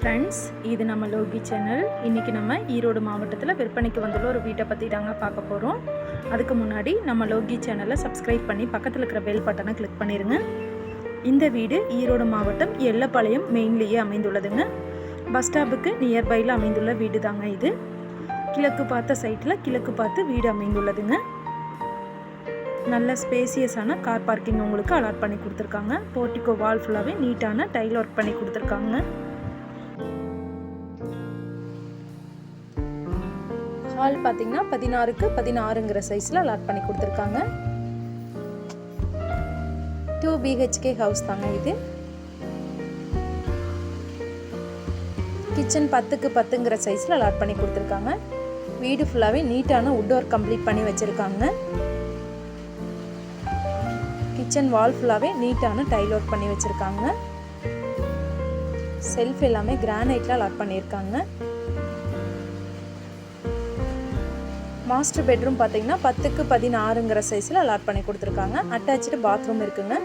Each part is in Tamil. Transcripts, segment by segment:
ஃப்ரெண்ட்ஸ் இது நம்ம லோகி சேனல் இன்றைக்கி நம்ம ஈரோடு மாவட்டத்தில் விற்பனைக்கு வந்துள்ள ஒரு வீட்டை பற்றி தாங்க பார்க்க போகிறோம் அதுக்கு முன்னாடி நம்ம லோகி சேனலை சப்ஸ்கிரைப் பண்ணி பக்கத்தில் இருக்கிற பெல் பட்டனை கிளிக் பண்ணிடுங்க இந்த வீடு ஈரோடு மாவட்டம் எல்லப்பாளையம் மெயின்லேயே அமைந்துள்ளதுங்க. பஸ் ஸ்டாப்புக்கு நியர்பையில் அமைந்துள்ள வீடு தாங்க இது. கிழக்கு பார்த்த சைட்டில் கிழக்கு பார்த்து வீடு அமைந்துள்ளதுங்க. நல்ல ஸ்பேசியஸான கார் பார்க்கிங் உங்களுக்கு அலாட் பண்ணி கொடுத்துருக்காங்க. போர்ட்டிகோ வால் ஃபுல்லாகவே நீட்டான டைல் ஒர்க் பண்ணி கொடுத்துருக்காங்க. ஹால் பார்த்தீங்கன்னா பதினாறுக்கு பதினாறுங்கிற சைஸில் அலாட் பண்ணி கொடுத்துருக்காங்க. டூ பிஹெச்கே ஹவுஸ் தாங்க இது. கிச்சன் பத்துக்கு பத்துங்கிற சைஸில் அலாட் பண்ணி கொடுத்துருக்காங்க. வீடு ஃபுல்லாகவே நீட்டான உட் ஒர்க் கம்ப்ளீட் பண்ணி வச்சுருக்காங்க. கிச்சன் வால் ஃபுல்லாகவே நீட்டான டைல் ஒர்க் பண்ணி வச்சுருக்காங்க. செல்ஃப் எல்லாமே கிரானைட்டில் அலாட் பண்ணியிருக்காங்க. மாஸ்டர் பெட்ரூம் பார்த்தீங்கன்னா பத்துக்கு பதினாறுங்கிற சைஸில் அலாட் பண்ணி கொடுத்துருக்காங்க. அட்டாச்சு பாத்ரூம் இருக்குங்க.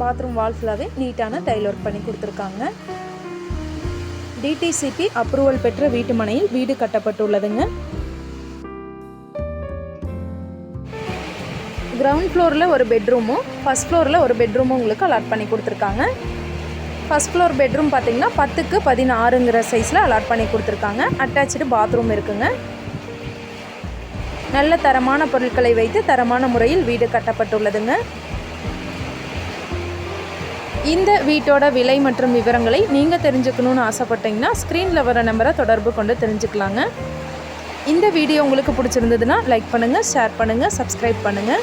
பாத்ரூம் வால் ஃபுல்லாகவே நீட்டான டைல் ஒர்க் பண்ணி கொடுத்துருக்காங்க. டிடிசிபி அப்ரூவல் பெற்ற வீட்டு மனையில் வீடு கட்டப்பட்டுள்ளதுங்க. கிரவுண்ட் ஃப்ளோரில் ஒரு பெட்ரூமும் ஃபஸ்ட் ஃப்ளோரில் ஒரு பெட்ரூமும் உங்களுக்கு அலாட் பண்ணி கொடுத்துருக்காங்க. ஃபஸ்ட் ஃப்ளோர் பெட்ரூம் பார்த்தீங்கன்னா பத்துக்கு பதினாறுங்கிற சைஸில் அலாட் பண்ணி கொடுத்துருக்காங்க. அட்டாச்சு பாத்ரூம் இருக்குங்க. நல்ல தரமான பொருட்களை வைத்து தரமான முறையில் வீடு கட்டப்பட்டுள்ளதுங்க. இந்த வீட்டோட விலை மற்றும் விவரங்களை நீங்கள் தெரிஞ்சுக்கணுன்னு ஆசைப்பட்டீங்கன்னா ஸ்க்ரீனில் வர நம்பரை தொடர்பு கொண்டு தெரிஞ்சுக்கலாங்க. இந்த வீடியோ உங்களுக்கு பிடிச்சிருந்ததுன்னா லைக் பண்ணுங்கள் ஷேர் பண்ணுங்கள் சப்ஸ்கிரைப் பண்ணுங்கள்